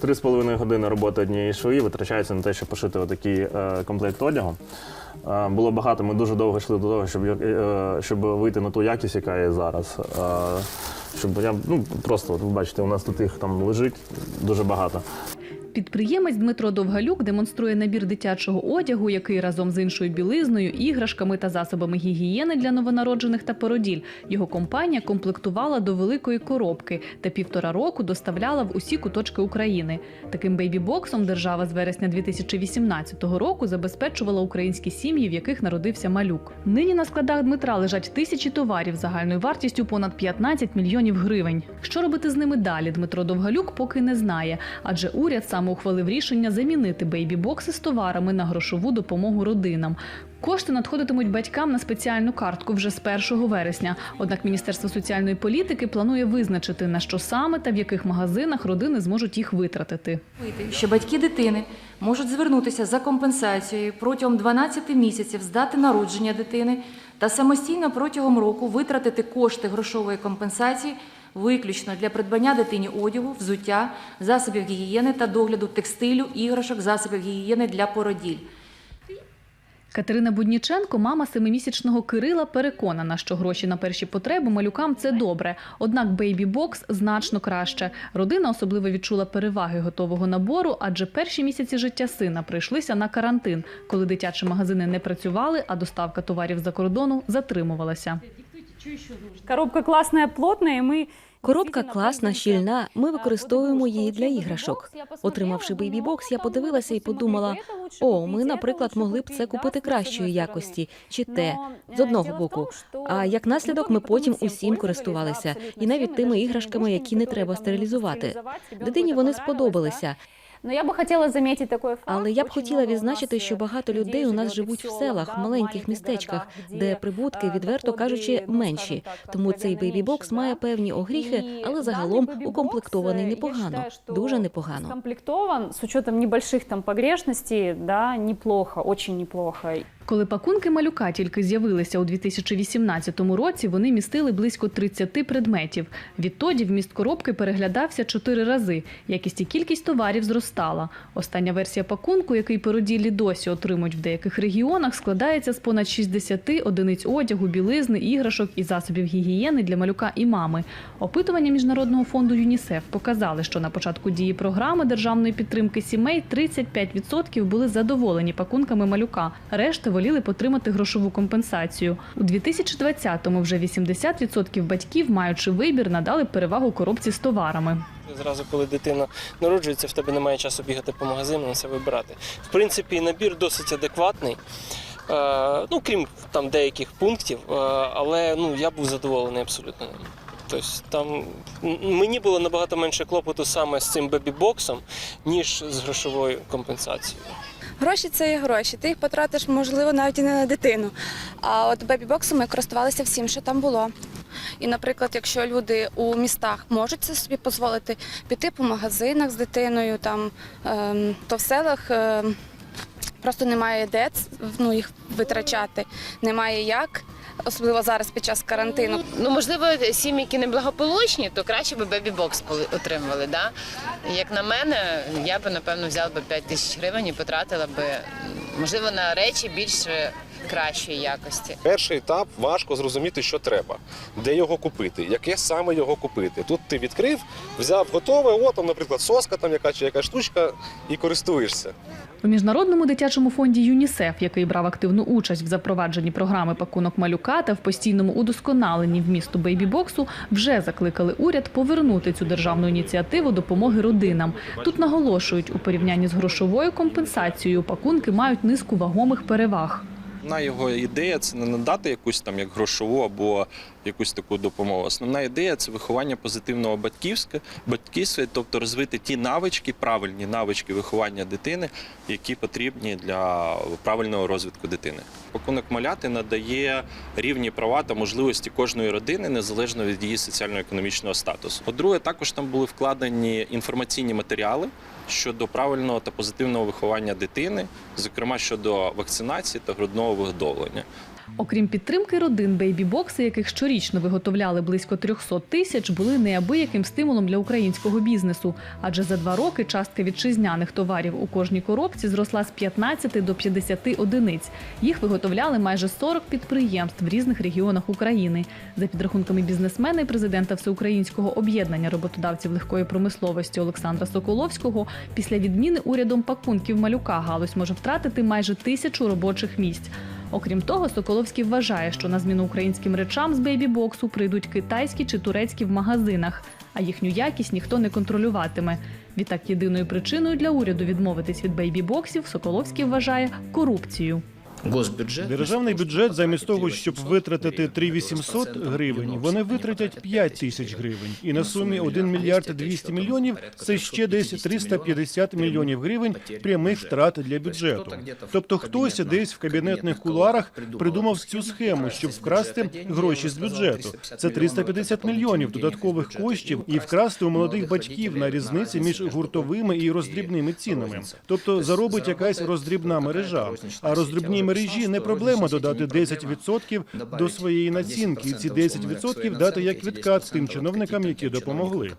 Три з половиною години роботи однієї швої витрачається на те, щоб пошити отакий е, комплект одягу. Е, було багато, ми дуже довго йшли до того, щоб, е, щоб вийти на ту якість, яка є зараз. Щоб я ну просто от ви бачите, у нас тут їх там лежить дуже багато. Підприємець Дмитро Довгалюк демонструє набір дитячого одягу, який разом з іншою білизною, іграшками та засобами гігієни для новонароджених та породіль його компанія комплектувала до великої коробки та півтора року доставляла в усі куточки України. Таким бейбі-боксом держава з вересня 2018 року забезпечувала українські сім'ї, в яких народився малюк. Нині на складах Дмитра лежать тисячі товарів загальною вартістю понад 15 мільйонів гривень. Що робити з ними далі? Дмитро Довгалюк поки не знає, адже уряд саме ухвалив рішення замінити бейбі-бокси з товарами на грошову допомогу родинам. Кошти надходитимуть батькам на спеціальну картку вже з 1 вересня. Однак Міністерство соціальної політики планує визначити на що саме та в яких магазинах родини зможуть їх витратити. що батьки дитини можуть звернутися за компенсацією протягом 12 місяців з дати народження дитини та самостійно протягом року витратити кошти грошової компенсації виключно для придбання дитині одягу, взуття, засобів гігієни та догляду текстилю, іграшок, засобів гігієни для породіль. Катерина Будніченко, мама семимісячного Кирила, переконана, що гроші на перші потреби малюкам це добре. Однак бейбі-бокс значно краще. Родина особливо відчула переваги готового набору, адже перші місяці життя сина прийшлися на карантин, коли дитячі магазини не працювали, а доставка товарів за кордону затримувалася. Коробка классная, плотная, и мы Коробка класна, щільна. Ми використовуємо її для іграшок. Отримавши бейбі-бокс, я подивилася і подумала: о, ми, наприклад, могли б це купити кращої якості, чи те з одного боку. А як наслідок, ми потім усім користувалися, і навіть тими іграшками, які не треба стерилізувати. Дитині вони сподобалися. Но я би хотіла заметить такой факт. Але я б хотіла відзначити, що э, багато людей у нас живуть в селах, маленьких містечках, де прибутки, відверто кажучи, менші. Тому цей бейбі-бокс має певні огріхи, але загалом укомплектований непогано, дуже непогано. Комплектован з учетом небольших там погрешностей, да, неплохо, очень неплохо. Коли пакунки малюка тільки з'явилися у 2018 році, вони містили близько 30 предметів. Відтоді вміст коробки переглядався чотири рази. Якість і кількість товарів зростала. Остання версія пакунку, який породілі досі отримують в деяких регіонах, складається з понад 60 одиниць одягу, білизни, іграшок і засобів гігієни для малюка і мами. Опитування міжнародного фонду ЮНІСЕФ показали, що на початку дії програми державної підтримки сімей 35% були задоволені пакунками малюка. Решта воліли потримати грошову компенсацію. У 2020-му вже 80% батьків, маючи вибір, надали перевагу коробці з товарами. Зразу, коли дитина народжується, в тебе немає часу бігати по магазинам, все вибирати. В принципі, набір досить адекватний. Е, ну, крім там деяких пунктів, е, але ну, я був задоволений абсолютно. Тобто там мені було набагато менше клопоту саме з цим бебі-боксом, ніж з грошовою компенсацією. Гроші це є гроші. Ти їх потратиш, можливо, навіть і не на дитину. А от бебі-боксом ми користувалися всім, що там було. І, наприклад, якщо люди у містах можуть це собі дозволити піти по магазинах з дитиною, там, ем, то в селах ем, просто немає де ну, їх витрачати, немає як, особливо зараз під час карантину. Ну, можливо, сім'ї, які неблагополучні, то краще би бебі-бокс отримували. Да? Як на мене, я б напевно взяла б 5 тисяч гривень і потратила би, можливо, на речі більш кращої якості. Перший етап важко зрозуміти, що треба, де його купити, яке саме його купити. Тут ти відкрив, взяв готове, о, там, наприклад, соска, там яка чи яка штучка, і користуєшся. У міжнародному дитячому фонді ЮНІСЕФ, який брав активну участь в запровадженні програми пакунок малюка та в постійному удосконаленні вмісту бейбі-боксу, вже закликали уряд повернути цю державну ініціативу допомоги родинам. Тут наголошують, у порівнянні з грошовою компенсацією пакунки мають низку вагомих переваг. Основна його ідея це не надати якусь там як грошову або якусь таку допомогу. Основна ідея це виховання позитивного батьківська, батьківства, тобто розвити ті навички, правильні навички виховання дитини, які потрібні для правильного розвитку дитини. Пакунок маляти надає рівні права та можливості кожної родини незалежно від її соціально-економічного статусу. По-друге, також там були вкладені інформаційні матеріали щодо правильного та позитивного виховання дитини, зокрема щодо вакцинації та грудного вигодовлення. Окрім підтримки родин, бейбі-бокси, яких щорічно виготовляли близько 300 тисяч, були неабияким стимулом для українського бізнесу. Адже за два роки частка вітчизняних товарів у кожній коробці зросла з 15 до 50 одиниць. Їх виготовляли майже 40 підприємств в різних регіонах України. За підрахунками бізнесмена і президента Всеукраїнського об'єднання роботодавців легкої промисловості Олександра Соколовського, після відміни урядом пакунків малюка галузь може втратити майже тисячу робочих місць. Окрім того, Соколовський вважає, що на зміну українським речам з бейбі-боксу прийдуть китайські чи турецькі в магазинах, а їхню якість ніхто не контролюватиме. Відтак, єдиною причиною для уряду відмовитись від бейбі-боксів Соколовський вважає корупцію. Державний бюджет замість того, щоб витратити 3800 гривень, вони витратять 5 тисяч гривень. І на сумі 1 мільярд 200 мільйонів це ще десь 350 мільйонів гривень прямих втрат для бюджету. Тобто хтось десь в кабінетних кулуарах придумав цю схему, щоб вкрасти гроші з бюджету. Це 350 мільйонів додаткових коштів і вкрасти у молодих батьків на різниці між гуртовими і роздрібними цінами. Тобто заробить якась роздрібна мережа. А роздрібній мережі не проблема додати 10% до своєї націнки, і ці 10% дати як відкат тим чиновникам, які допомогли.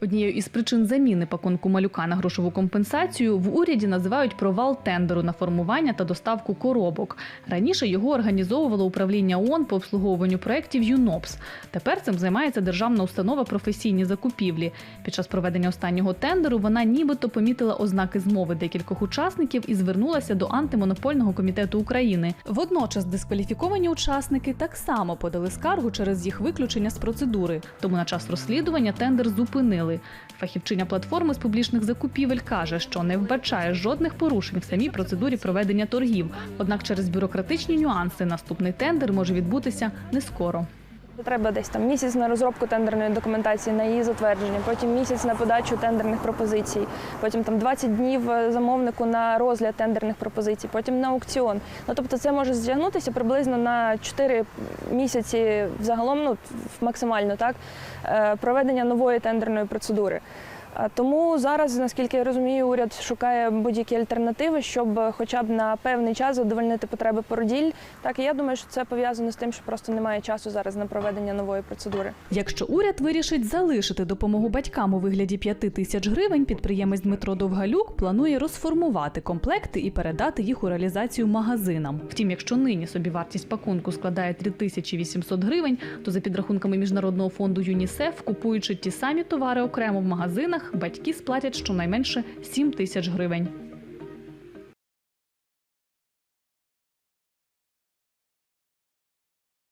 Однією із причин заміни пакунку малюка на грошову компенсацію в уряді називають провал тендеру на формування та доставку коробок. Раніше його організовувало управління ООН по обслуговуванню проєктів ЮНОПС. Тепер цим займається державна установа професійні закупівлі. Під час проведення останнього тендеру вона нібито помітила ознаки змови декількох учасників і звернулася до антимонопольного комітету України. Водночас дискваліфіковані учасники так само подали скаргу через їх виключення з процедури. Тому на час розслідування тендер зупинили. Фахівчиня платформи з публічних закупівель каже, що не вбачає жодних порушень в самій процедурі проведення торгів. Однак через бюрократичні нюанси наступний тендер може відбутися не скоро. Треба десь там місяць на розробку тендерної документації, на її затвердження, потім місяць на подачу тендерних пропозицій, потім там 20 днів е, замовнику на розгляд тендерних пропозицій, потім на аукціон. Ну тобто це може зтягнутися приблизно на 4 місяці загалом, ну максимально так, е, проведення нової тендерної процедури. Тому зараз, наскільки я розумію, уряд шукає будь-які альтернативи, щоб хоча б на певний час задовольнити потреби породіль. Так і я думаю, що це пов'язано з тим, що просто немає часу зараз на проведення нової процедури. Якщо уряд вирішить залишити допомогу батькам у вигляді 5 тисяч гривень, підприємець Дмитро Довгалюк планує розформувати комплекти і передати їх у реалізацію магазинам. Втім, якщо нині собівартість пакунку складає 3800 гривень, то за підрахунками міжнародного фонду ЮНІСЕФ, купуючи ті самі товари окремо в магазинах, батьки сплатять щонайменше 7 тисяч гривень.